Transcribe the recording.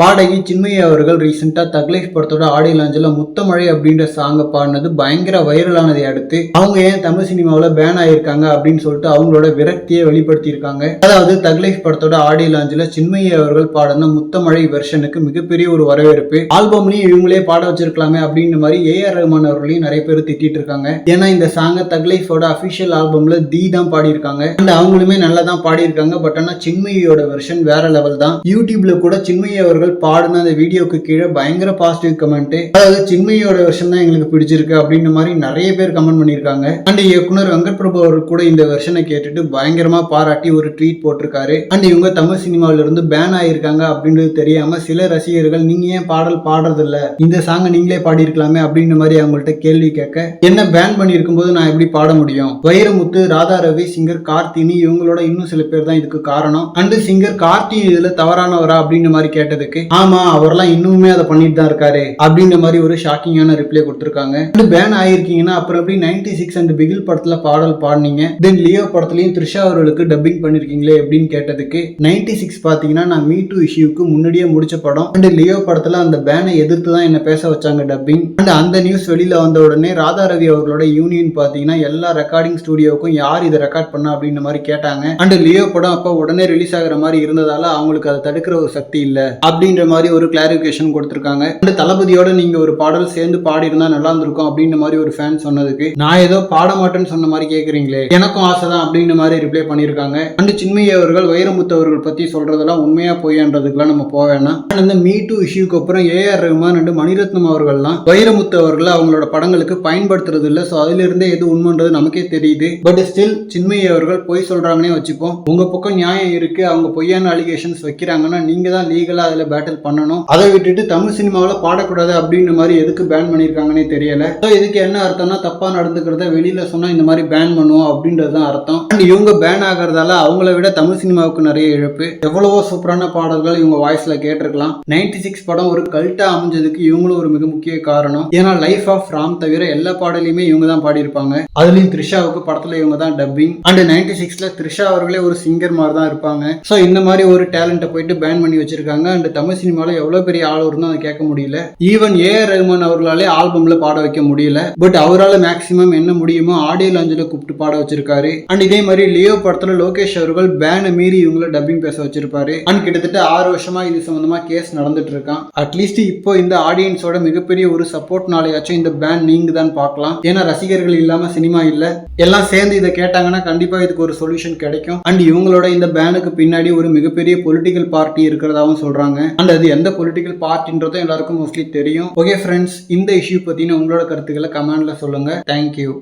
பாடகி சின்மயி அவர்கள் ரீசெண்டாக தக்லைஃப் படத்தோட ஆடியோ லாஞ்சில் முத்தமழை அப்படின்ற சாங்கை பாடினது பயங்கர வைரலானதை அடுத்து அவங்க ஏன் தமிழ் சினிமாவில் பேன் ஆயிருக்காங்க அப்படின்னு சொல்லிட்டு அவங்களோட விரக்தியை வெளிப்படுத்தியிருக்காங்க. அதாவது தக்லைஃப் படத்தோட ஆடியோ லாஞ்சில் சின்மயி அவர்கள் பாடின முத்தமழை வெர்ஷனுக்கு மிகப்பெரிய ஒரு வரவேற்பு. ஆல்பம்லையும் இவங்களே பாட வச்சிருக்கலாமே அப்படின்ற மாதிரி ஏஆர் ரஹ்மான் அவர்களையும் நிறைய பேர் திட்டிட்டு இருக்காங்க. ஏன்னா இந்த சாங்கை தக்லைஃபோட அஃபிஷியல் ஆல்பம்ல தி தான் பாடியிருக்காங்க. அண்ட் அவங்களுமே நல்லா தான் பாடியிருக்காங்க. பட் ஆனால் சின்மயியோட வெர்ஷன் வேற லெவல் தான். யூடியூப்ல கூட சின்மயி அவர்கள் பாடின அந்த வீடியோக்கு கீழே பயங்கர பாசிட்டிவ் கமெண்ட் அதாவது சின்மயியோட வெர்ஷன் தான் எங்களுக்கு பிடிச்சிருக்கு அப்படின்ற மாதிரி நிறைய பேர் கமெண்ட் பண்ணியிருக்காங்க. அண்ட் இயக்குனர் வெங்கட் பிரபு அவர்கள் கூட இந்த வெர்ஷனை கேட்டுட்டு பயங்கரமா பாராட்டி ஒரு ட்வீட் போட்டிருக்காரு. அண்ட் இவங்க தமிழ் சினிமாவில இருந்து பேன் ஆயிருக்காங்க அப்படின்றது தெரியாம சில ரசிகர்கள் நீங்க ஏன் பாடல் பாடுறது இல்ல இந்த சாங்கை நீங்களே பாடியிருக்கலாமே அப்படின்ற மாதிரி அவங்கள்ட்ட கேள்வி கேட்க என்ன பேன் பண்ணியிருக்கும் போது நான் எப்படி பாட முடியும்? வைரமுத்து ராதா ரவி சிங்கர் கார்த்தினி இவங்களோட இன்னும் சில பேர் தான் இதுக்கு காரணம். அண்ட் சிங்கர் கார்த்தி இதுல தவறானவரா அப்படின்ற மாதிரி கேட்டதுக்கு ஆமா அவர்லாம் இன்னுமே அதை பண்ணிட்டு தான் இருக்காரு அப்படின்ற மாதிரி ஒரு ஷாக்கிங்கான ரிப்ளை கொடுத்துருக்காங்க. பேன் ஆயிருக்கீங்கன்னா அப்புறம் எப்படி நைன்டி சிக்ஸ் அண்ட் பிகில் படத்துல பாடல் பாடினீங்க? தென் லியோ படத்துலயும் த்ரிஷா அவர்களுக்கு டப்பிங் பண்ணிருக்கீங்களே அப்படின்னு கேட்டதுக்கு நைன்டி சிக்ஸ் பாத்தீங்கன்னா நான் மீ டூ இஷ்யூக்கு முன்னாடியே முடிச்ச படம். அண்ட் லியோ படத்துல அந்த பேனை எதிர்த்து தான் என்ன பேச வச்சாங்க டப்பிங் அண்ட் அந்த நியூஸ் வெளியில வந்த உடனே ராதா ரவி அவர்களோட யூனியன் பாத்தீங்கன்னா எல்லா ரெக்கார்டிங் ஸ்டுடியோவுக்கும் யார் இதை ரெக்கார்ட் பண்ணா அப்படின்ற மாதிரி கேட்டாங்க. அண்ட் லியோ படம் அப்போ உடனே ரிலீஸ் ஆகுற மாதிரி இருந்ததால அவங்களுக்கு அதை தடுக்கிற ஒரு சக்தி இல்லை. அப்படின்ற மாதிரி ஒரு கிளாரிபிகேஷன் கொடுத்திருக்காங்க. அந்த தளபதியோட நீங்க ஒரு பாடல் சேர்ந்து பாடி இருந்தா நல்லா இருந்திருக்கும் அப்படின்ற மாதிரி ஒரு ஃபேன் சொன்னதுக்கு நான் ஏதோ பாட மாட்டேன்னு சொன்ன மாதிரி கேக்குறீங்களே எனக்கும் ஆசை தான் அப்படின்ற மாதிரி ரிப்ளை பண்ணியிருக்காங்க. அண்டு சின்மயி அவர்கள் வைரமுத்து அவர்கள் பத்தி சொல்றதெல்லாம் உண்மையா பொய்யான்றதுக்குலாம் நம்ம போக வேணாம். இந்த மீ டூ இஷ்யூக்கு அப்புறம் ஏஆர் ரஹ்மான் அண்டு மணிரத்னம் அவர்கள்லாம் வைரமுத்து அவர்களை அவங்களோட படங்களுக்கு பயன்படுத்துறது இல்ல. ஸோ அதுல இருந்தே எது உண்மைன்றது நமக்கே தெரியுது. பட் ஸ்டில் சின்மயி அவர்கள் பொய் சொல்றாங்கன்னே வச்சுப்போம். உங்க பக்கம் நியாயம் இருக்கு அவங்க பொய்யான அலிகேஷன்ஸ் வைக்கிறாங்கன்னா நீங்க தான் லீகலா அதுல பேட்டில் பண்ணணும்? அதை விட்டுட்டு தமிழ் சினிமாவில் பாடக்கூடாது அப்படின்ற மாதிரி எதுக்கு பேன் பண்ணியிருக்காங்கன்னே தெரியல. ஸோ இதுக்கு என்ன அர்த்தம்னா தப்பா நடந்துக்கிறத வெளியில சொன்னால் இந்த மாதிரி பேன் பண்ணுவோம் அப்படின்றது தான் அர்த்தம். அண்ட் இவங்க பேன் ஆகிறதால அவங்கள விட தமிழ் சினிமாவுக்கு நிறைய இழப்பு. எவ்வளவோ சூப்பரான பாடல்கள் இவங்க வாய்ஸில் கேட்டிருக்கலாம். நைன்டி சிக்ஸ் படம் ஒரு கல்ட்டா அமைஞ்சதுக்கு இவங்களும் ஒரு மிக முக்கிய காரணம். ஏன்னா லைஃப் ஆஃப் ராம் தவிர எல்லா பாடலையுமே இவங்க தான் பாடியிருப்பாங்க. அதுலயும் த்ரிஷாவுக்கு படத்தில் இவங்க தான் டப்பிங் அண்ட் நைன்டி சிக்ஸ்ல த்ரிஷா அவர்களே ஒரு சிங்கர் மாதிரி தான் இருப்பாங்க. ஸோ இந்த மாதிரி ஒரு டேலண்ட்டை போயிட்டு பேன் பண்ணி வச்சிருக்காங்க. அண்ட் தமிழ் சினிமாவில் எவ்வளோ பெரிய ஆள் இருந்தும் அதை கேட்க முடியல. ஈவன் ஏ ஆர் ரஹ்மான் அவர்களாலே ஆல்பம்ல பாட வைக்க முடியல. பட் அவரால் மேக்ஸிமம் என்ன முடியுமோ ஆடியோ லாஞ்சில் கூப்பிட்டு பாட வச்சிருக்காரு. அண்ட் இதே மாதிரி லியோ படத்துல லோகேஷ் அவர்கள் பேனை மீறி இவங்கள டப்பிங் பேச வச்சிருப்பாரு. அண்ட் கிட்டத்தட்ட ஆறு வருஷமா இது சம்மந்தமாக கேஸ் நடந்துட்டு இருக்கான். அட்லீஸ்ட் இப்போ இந்த ஆடியன்ஸோட மிகப்பெரிய ஒரு சப்போர்ட்னாலேயாச்சும் இந்த பேன் நீங்க தான் பார்க்கலாம். ஏன்னா ரசிகர்கள் இல்லாம சினிமா இல்ல. எல்லாம் சேர்ந்து இதை கேட்டாங்கன்னா கண்டிப்பா இதுக்கு ஒரு சொல்யூஷன் கிடைக்கும். அண்ட் இவங்களோட இந்த பேனுக்கு பின்னாடி ஒரு மிகப்பெரிய பொலிட்டிக்கல் பார்ட்டி இருக்கிறதாவும் சொல்றாங்க அண்ட் அது எந்த பொலிட்டிக்கல் பார்ட்டின்றதும் எல்லாருக்கும் மோஸ்ட்லி தெரியும். ஓகே ஃப்ரெண்ட்ஸ் இந்த இஷ்யூ பத்தின உங்களோட கருத்துக்களை கமெண்ட்ல சொல்லுங்க. தேங்க்யூ